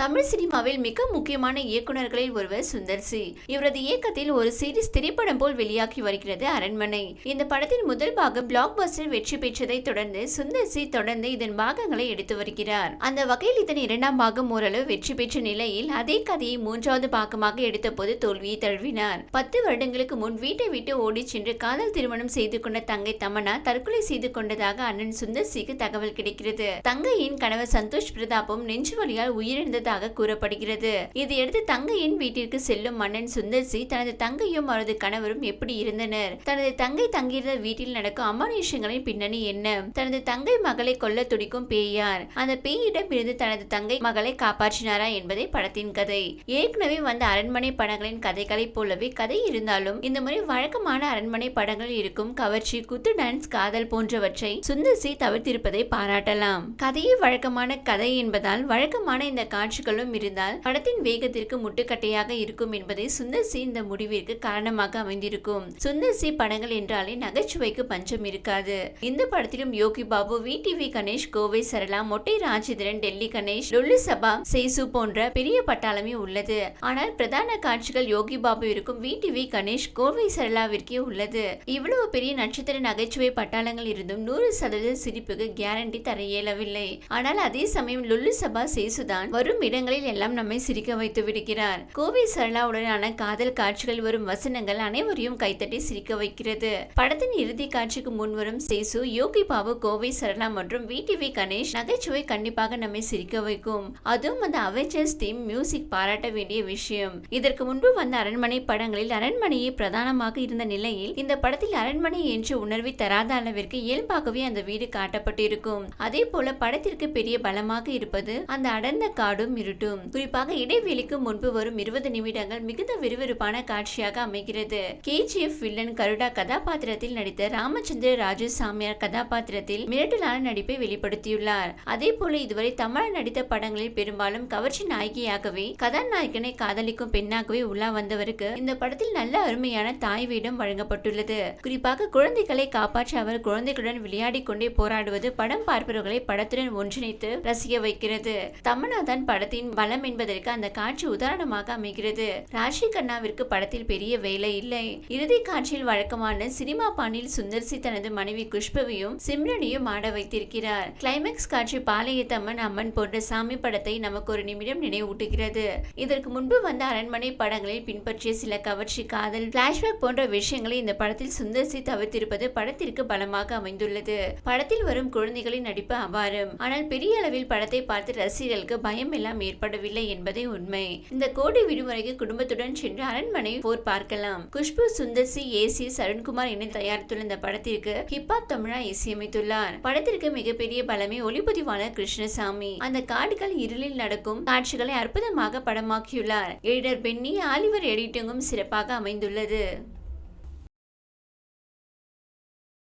தமிழ் சினிமாவில் மிக முக்கியமான இயக்குனர்களில் ஒருவர் சுந்தர் சி இவரது இயக்கத்தில் ஒரு சீரிஸ் திரைப்படம் போல் வெளியாகி வருகிறது அரண்மனை. இந்த படத்தின் முதல் பாகம் பிளாக் பஸ்டர் வெற்றி பெற்றதை தொடர்ந்து சுந்தர் சி தொடர்ந்து இதன் பாகங்களை எடுத்து வருகிறார். அந்த வகையில் இதன் இரண்டாம் பாகம் ஓரளவு வெற்றி பெற்ற நிலையில் அதே கதையை மூன்றாவது பாகமாக எடுத்தபோது தோல்வியை தழுவினார். பத்து வருடங்களுக்கு முன் வீட்டை விட்டு ஓடிச் சென்று காதல் திருமணம் செய்து கொண்ட தங்கை தமனா தற்கொலை செய்து கொண்டதாக அண்ணன் சுந்தர் சிக்கு தகவல் கிடைக்கிறது. தங்கையின் கணவர் சந்தோஷ் பிரதாப்பும் நெஞ்சு வழியால் உயிரிழந்ததாக இருந்ததாக கூறப்படுகிறது. இதையடுத்து தங்கையின் வீட்டிற்கு செல்லும் மன்னன் சுந்தர் சி தனது தங்கையும் அவரது கணவரும் எப்படி இருந்தனர்? தனது தங்கை தங்கியிருந்த வீட்டில் நடக்கும் அமானுஷங்களின் பின்னணி என்ன? தனது தங்கை மகளை கொல்ல துடிக்கும் பேயார். அந்த பேயிடம் இருந்து தனது தங்கை மகளை காப்பாற்றினாரா என்பதை படத்தின் கதை. ஏற்கனவே வந்த அரண்மனை படங்களின் கதைகளை போலவே கதை இருந்தாலும் இந்த முறை வழக்கமான அரண்மனை படங்களில் இருக்கும் கவர்ச்சி குத்து டான்ஸ் காதல் போன்றவற்றை சுந்தர் சி தவிர்த்திருப்பதை பாராட்டலாம். கதையே வழக்கமான கதை என்பதால் வழக்கமான இந்த காட்சி காட்சிகளும் இருந்தால் படத்தின் வேகத்திற்கு முட்டுக்கட்டையாக இருக்கும் என்பதை சுந்தர் சி இந்த முடிவிற்கு காரணமாக அமைந்திருக்கும். சுந்தர் சி படங்கள் என்றாலே நகைச்சுவைக்கு பஞ்சம் இருக்காது. இந்த படத்திலும் யோகி பாபு வி டிவி கணேஷ் கோவை சரளா மொட்டை ராஜேந்திரன் டெல்லி கணேஷ் லொல்லு சபா சேசு போன்ற பெரிய பட்டாளமே உள்ளது. ஆனால் பிரதான காட்சிகள் யோகி பாபு இருக்கும் வி டிவி கணேஷ் கோவை சரளாவிற்கே உள்ளது. இவ்வளவு பெரிய நட்சத்திர நகைச்சுவை பட்டாளங்கள் இருந்தும் நூறு சதவீத சிரிப்புக்கு கேரண்டி தர இயலவில்லை. ஆனால் அதே சமயம் லுல்லு சபா சேசுதான் வரும் இடங்களில் எல்லாம் நம்மை சிரிக்க வைத்து விடுகிறார். கோவை சரளாவுடனான காதல் காட்சிகள் வரும் வசனங்கள் அனைவரையும் கைத்தட்டி சிரிக்க வைக்கிறது. படத்தின் இறுதி காட்சிக்கு முன் வரும் சேசு யோகி பாபு கோவை சரளா மற்றும் வி டிவி கணேஷ் நகைச்சுவை கண்டிப்பாக நம்மை சிரிக்க வைக்கும். அதுவும் அந்த அவெஞ்சர்ஸ் தீம் மியூசிக் பாராட்ட வேண்டிய விஷயம். இதற்கு முன்பு வந்த அரண்மனை படங்களில் அரண்மனையே பிரதானமாக இருந்த நிலையில் இந்த படத்தில் அரண்மனை என்று உணர்வை தராத அளவிற்கு இயல்பாகவே அந்த வீடு காட்டப்பட்டிருக்கும். அதே போல படத்திற்கு பெரிய பலமாக இருப்பது அந்த அடர்ந்த காடும் இருட்டும். குறிப்பாக இடைவெளிக்கு முன்பு வரும் இருபது நிமிடங்கள் மிகுந்த விறுவிறுப்பான காட்சியாக அமைகிறது. கேஜிஎஃப் வில்லன் கருடா கதாபாத்திரத்தில் நடித்த ராமச்சந்திர ராஜு சாமியார் கதாபாத்திரத்தில் மிரட்டலான நடிப்பை வெளிப்படுத்தியுள்ளார். அதே போல இதுவரை தமிழ் நடித்த படங்களில் பெரும்பாலும் கவர்ச்சி நாயகியாகவே கதாநாயகனை காதலிக்கும் பெண்ணாகவே உள்ளா வந்தவருக்கு இந்த படத்தில் நல்ல அருமையான தாய் வேடம் வழங்கப்பட்டுள்ளது. குறிப்பாக குழந்தைகளை காப்பாற்ற அவர் குழந்தைகளுடன் விளையாடிக் கொண்டே போராடுவது படம் பார்ப்பவர்களை படத்துடன் ஒன்றிணைத்து ரசிக்க வைக்கிறது. தமன்னா தான் படத்தின் பலம் என்பதற்கு அந்த காட்சி உதாரணமாக அமைகிறது. ராஷி கண்ணாவிற்கு படத்தில் பெரிய வேலை இல்லை. இறுதி காட்சியில் வழக்கமான சினிமா பாணியில் சுந்தர்சி தனது மனைவி குஷ்பவியும் சிம்ரனையும் ஆட வைத்திருக்கிறார். கிளைமேக்ஸ் காட்சி பாளையத்தம்மன் அம்மன் போன்ற சாமி படத்தை நமக்கு ஒரு நிமிடம் நினைவூட்டுகிறது. இதற்கு முன்பு வந்த அரண்மனை படங்களில் பின்பற்றிய சில கவர்ச்சி காதல் பிளாஷ்பேக் போன்ற விஷயங்களை இந்த படத்தில் சுந்தர்சி தவிர்த்திருப்பது படத்திற்கு பலமாக அமைந்துள்ளது. படத்தில் வரும் குழந்தைகளின் நடிப்பு அபாரம். ஆனால் பெரிய அளவில் படத்தை பார்த்து ரசிகர்களுக்கு பயம் எல்லாம் ஏற்படவில்லை என்பதே உண்மை. இந்த கோடை விடுமுறைக்கு குடும்பத்துடன் சென்று அரண்மனை போர் பார்க்கலாம். Khushbu Sundar C A C Sarankumar இணை தயாரித்துள்ள இந்த படத்திற்கு ஹிப்ஹாப் தமிழா இசையமைத்துள்ளார். படத்திற்கு மிகப்பெரிய பலமே ஒளிப்பதிவாளர் கிருஷ்ணசாமி. அந்த காடுகள் இருளில் நடக்கும் காட்சிகளை அற்புதமாக படமாக்கியுள்ளார். எடிட்டர் பென்னி ஆலிவர் எடிட்டிங்கும் சிறப்பாக அமைந்துள்ளது.